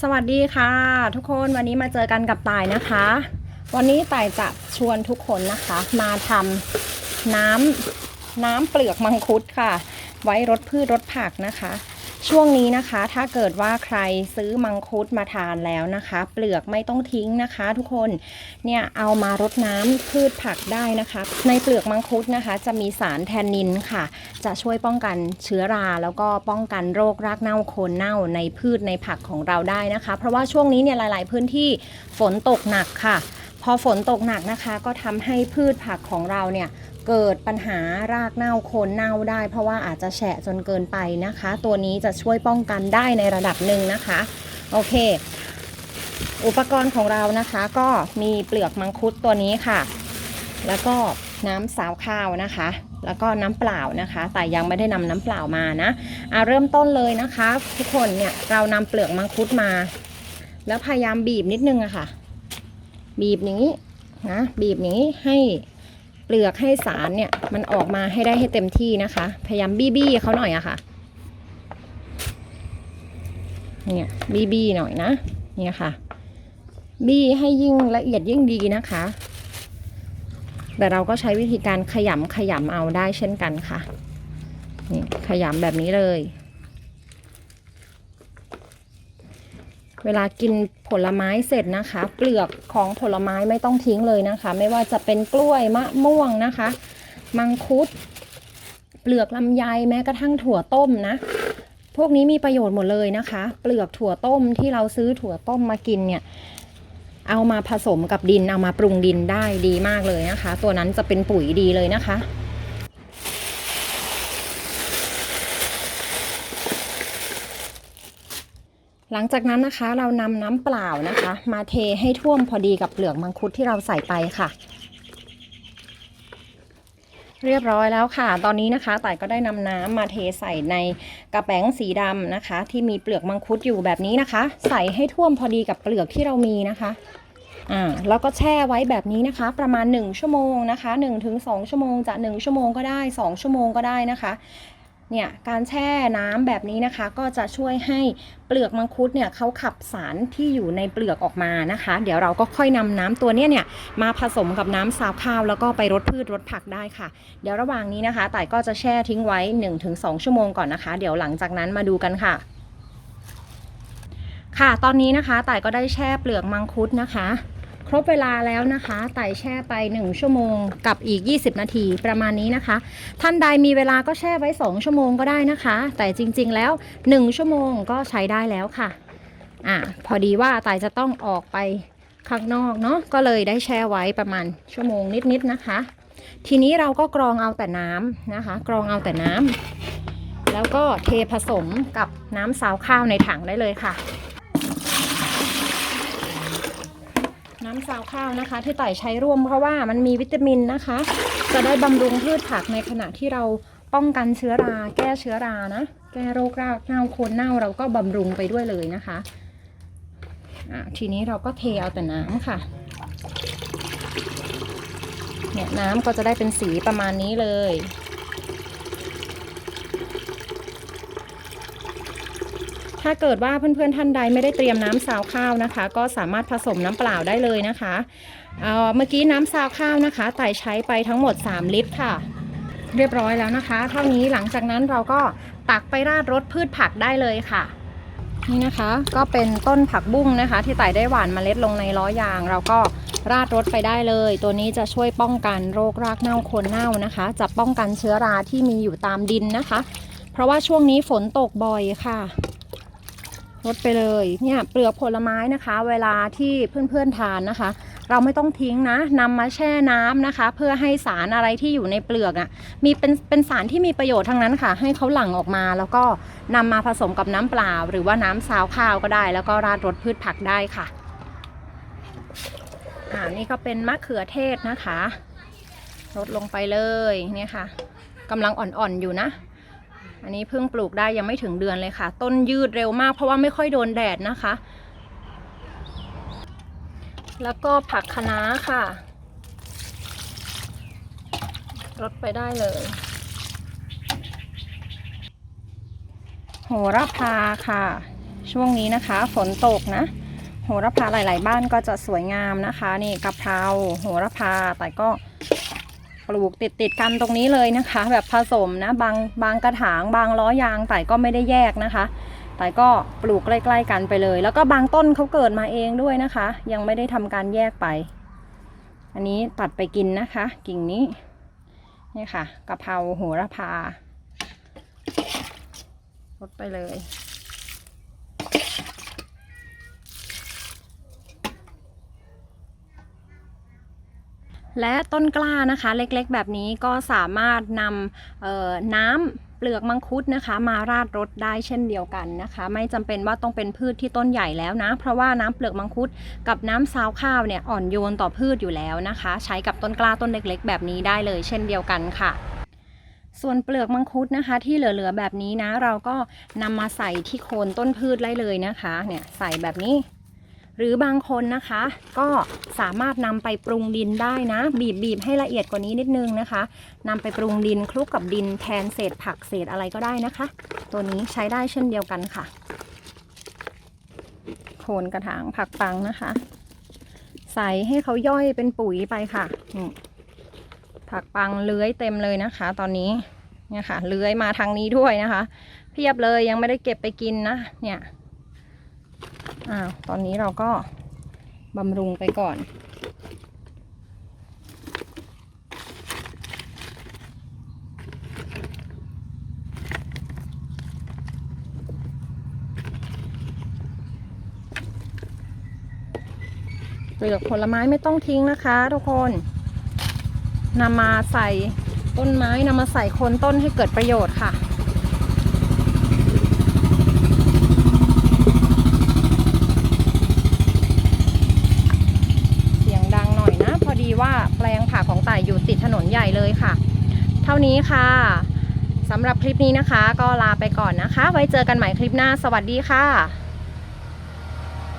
สวัสดีค่ะ ทุกคนวันนี้มาเจอกันกับต่ายนะคะ วันนี้ต่ายจะชวนทุกคนนะคะ มาทำน้ำน้ำเปลือกมังคุดค่ะ ไว้รดพืชรดผักนะคะ ช่วงนี้นะคะ ถ้าเกิดว่าใครซื้อมังคุดมาทานแล้วนะคะ เปลือกไม่ต้องทิ้งนะคะ ทุกคนเนี่ยเอามารดน้ำพืชผักได้นะคะ ในเปลือกมังคุดนะคะ จะมีสารแทนนินค่ะ จะช่วยป้องกันเชื้อรา แล้วก็ป้องกันโรครากเน่าโคนเน่าในพืชในผักของเราได้นะคะ เพราะว่าช่วงนี้เนี่ยหลาย ๆ พื้นที่ฝนตกหนักค่ะ พอฝนตกหนักนะคะ ก็ทำให้พืชผักของเราเนี่ย เกิดปัญหารากเน่าโคนเน่าได้ เพราะว่าอาจจะแฉะจนเกินไปนะคะ ตัวนี้จะช่วยป้องกันได้ในระดับหนึ่งนะคะ โอเค อุปกรณ์ของเรานะคะก็มีเปลือกมังคุดตัวนี้ค่ะ แล้วก็น้ำสาวข้าวนะคะ แล้วก็น้ำเปล่านะคะ แต่ยังไม่ได้นำน้ำเปล่ามานะอะเริ่มต้นเลยนะคะ ทุกคนเนี่ยเรานำเปลือกมังคุดมา แล้วพยายามบีบนิดนึงอะค่ะ บีบอย่างนี้นะบีบอย่างนี้ให้ ลือกให้สารเนี่ยมันออกมาให้ได้ให้เต็มที่นะคะ พยายามบี้บี้เขาหน่อยอะค่ะ เนี่ยบี้บี้หน่อยนะ เนี่ยค่ะ บี้ให้ยิ่งละเอียดยิ่งดีนะคะ แต่เราก็ใช้วิธีการขยำขยำเอาได้เช่นกันค่ะ นี่ขยำแบบนี้เลย เวลากินผลไม้เสร็จนะคะ เปลือกของผลไม้ไม่ต้องทิ้งเลยนะคะ ไม่ว่าจะเป็นกล้วยมะม่วงนะคะ มังคุด เปลือกลำไยแม้กระทั่งถั่วต้มนะ พวกนี้มีประโยชน์หมดเลยนะคะ เปลือกถั่วต้มที่เราซื้อถั่วต้มมากินเนี่ยเอามาผสมกับดินเอามาปรุงดินได้ดีมากเลยนะคะ ตัวนั้นจะเป็นปุ๋ยดีเลยนะคะ หลังจากนั้นนะคะเรานำน้ำเปล่านะคะ มาเทให้ท่วมพอดีกับเปลือกมังคุดที่เราใส่ไปค่ะ เรียบร้อยแล้วค่ะ ตอนนี้นะคะต่ายก็ได้นำน้ำมาเทใส่ในกระแป้งสีดำนะคะ ที่มีเปลือกมังคุดอยู่แบบนี้นะคะ ใส่ให้ท่วมพอดีกับเปลือกที่เรามีนะคะอ่าแล้วก็แช่ไว้แบบนี้นะคะ ประมาณ 1 ชั่วโมงนะคะ1ถึง2ชั่วโมงจะ 1 ชั่วโมงก็ได้ 2 ชั่วโมงก็ได้นะคะ เนี่ยการแช่น้ำแบบนี้นะคะ ก็จะช่วยให้เปลือกมังคุดเนี่ยเขาขับสารที่อยู่ในเปลือกออกมานะคะ เดี๋ยวเราก็ค่อยนำน้ำตัวเนี้ยเนี่ยมาผสมกับน้ำซาวข้าว แล้วก็ไปรดพืชรดผักได้ค่ะ เดี๋ยวระหว่างนี้นะคะต่ายก็จะแช่ทิ้งไว้ 1-2 ชั่วโมงก่อนนะคะ เดี๋ยวหลังจากนั้นมาดูกันค่ะ ค่ะตอนนี้นะคะต่ายก็ได้แช่เปลือกมังคุดนะคะ รบเวลาแล้วนะคะไต่แช่ไป 1 ชั่วโมงกับอีก 20 นาทีประมาณนี้นะคะ ท่านใดมีเวลาก็แช่ไว้ 2 ชั่วโมงก็ได้นะคะ แต่จริงๆแล้ว 1 ชั่วโมงก็ใช้ได้แล้วค่ะอ่าพอดีว่าไต่จะต้องออกไปข้างนอกเนาะก็เลยได้แช่ไว้ประมาณชั่วโมงนิดๆนะคะ ทีนี้เราก็กรองเอาแต่น้ำนะคะ กรองเอาแต่น้ำแล้วก็เทผสมกับน้ำซาวข้าวในถังได้เลยค่ะ น้ำซาวข้าวนะคะ ที่ต่อยใช้ร่วมเพราะว่ามันมีวิตามินนะคะ จะได้บำรุงพืชผักในขณะที่เราป้องกันเชื้อรา แก้เชื้อรานะ แก้โรครากเน่าโคนเน่าเราก็บำรุงไปด้วยเลยนะคะะทีนี้เราก็เทเอาแต่น้ำค่ะเนี่ยน้ำก็จะได้เป็นสีประมาณนี้เลย ถ้าเกิดว่าเพื่อนๆท่านใดไม่ได้เตรียมน้ำซาวข้าวนะคะ ก็สามารถผสมน้ำเปล่าได้เลยนะคะเอ่อเมื่อกี้น้ำซาวข้าวนะคะไต่ใช้ไปทั้งหมด 3 ลิตรค่ะ เรียบร้อยแล้วนะคะ เท่านี้หลังจากนั้นเราก็ตักไปราดรสพืชผักได้เลยค่ะนี่นะคะก็เป็นต้นผักบุ้งนะคะ ที่ไต่ได้หว่านเมล็ดลงในล้อยาง เราก็ราดรสไปได้เลย ตัวนี้จะช่วยป้องกันโรครากเน่าโคนเน่านะคะ จะป้องกันเชื้อราที่มีอยู่ตามดินนะคะ เพราะว่าช่วงนี้ฝนตกบ่อยค่ะ ลดไปเลยเนี่ยเปลือกผลไม้นะคะ เวลาที่เพื่อนๆทานนะคะ เราไม่ต้องทิ้งนะนำมาแช่น้ำนะคะ เพื่อให้สารอะไรที่อยู่ในเปลือกอะ่ะมีเป็นเป็นสารที่มีประโยชน์ทั้งนั้นค่ะ ให้เขาหลั่งออกมาแล้วก็นำมาผสมกับน้ำเปล่า หรือว่าน้ำซาวข้าวก็ได้ แล้วก็ราดรสพืชผักได้ค่ะอ่านี่ก็เป็นมะเขือเทศนะคะลดลงไปเลยเนี่ยค่ะกำลังอ่อนๆอยู่นะ อันนี้เพิ่งปลูกได้ยังไม่ถึงเดือนเลยค่ะ ต้นยืดเร็วมากเพราะว่าไม่ค่อยโดนแดดนะคะ แล้วก็ผักคะน้าค่ะรดไปได้เลย โหระพาค่ะ ช่วงนี้นะคะ ฝนตกนะ โหระพาหลาย ๆ บ้านก็จะสวยงามนะคะ นี่กะเพราโหระพาแต่ก็ ปลูกติดติดๆกันตรงนี้เลยนะคะ แบบผสมนะบางบางกระถางบางล้อยางแต่ก็ไม่ได้แยกนะคะ แต่ก็ปลูกใกล้ ๆ กันไปเลย แล้วก็บางต้นเขาเกิดมาเองด้วยนะคะ ยังไม่ได้ทำการแยกไป อันนี้ตัดไปกินนะคะ กิ่งนี้นี่ค่ะกะเพราโหระพาลดไปเลย และต้นกล้านะคะเล็กๆ แบบนี้ก็สามารถนำน้ำเปลือกมังคุดนะคะ มาราดรถได้เช่นเดียวกันนะคะ ไม่จำเป็นว่าต้องเป็นพืชที่ต้นใหญ่แล้วนะ เพราะว่าน้ำเปลือกมังคุดกับน้ำซาวข้าวเนี่ยอ่อนโยนต่อพืชอยู่แล้วนะคะ ใช้กับต้นกล้าต้นเล็ก ๆ แบบนี้ได้เลย เช่นเดียวกันค่ะส่วนเปลือกมังคุดนะคะที่เหลือๆแบบนี้นะ เราก็นำมาใส่ที่โคนต้นพืชได้เลยนะคะ เนี่ยใส่แบบนี้ หรือบางคนนะคะ ก็สามารถนำไปปรุงดินได้นะ บีบบีบให้ละเอียดกว่านี้นิดนึงนะคะนำไปปรุงดินคลุกกับดินแทนเศษผักเศษอะไรก็ได้นะคะ ตัวนี้ใช้ได้เช่นเดียวกันค่ะ โคนกระถางผักปังนะคะ ใส่ให้เขาย่อยเป็นปุ๋ยไปค่ะผักปังเลื้อยเต็มเลยนะคะ ตอนนี้เนี่ยค่ะเลื้อยมาทางนี้ด้วยนะคะ เพียบเลยยังไม่ได้เก็บไปกินนะเนี่ย อ้าวตอนนี้เราก็บำรุงไปก่อน เปลือกผลไม้ไม่ต้องทิ้งนะคะทุกคนนำมาใส่ต้นไม้นำมาใส่โคนต้นให้เกิดประโยชน์ค่ะ เสียงดังหน่อยนะ พอดีว่าแปลงผักของต่ายอยู่ติดถนน ใหญ่เลยค่ะ เท่านี้ค่ะสำหรับคลิปนี้นะคะ ก็ลาไปก่อนนะคะ ไว้เจอกันใหม่คลิปหน้า สวัสดีค่ะ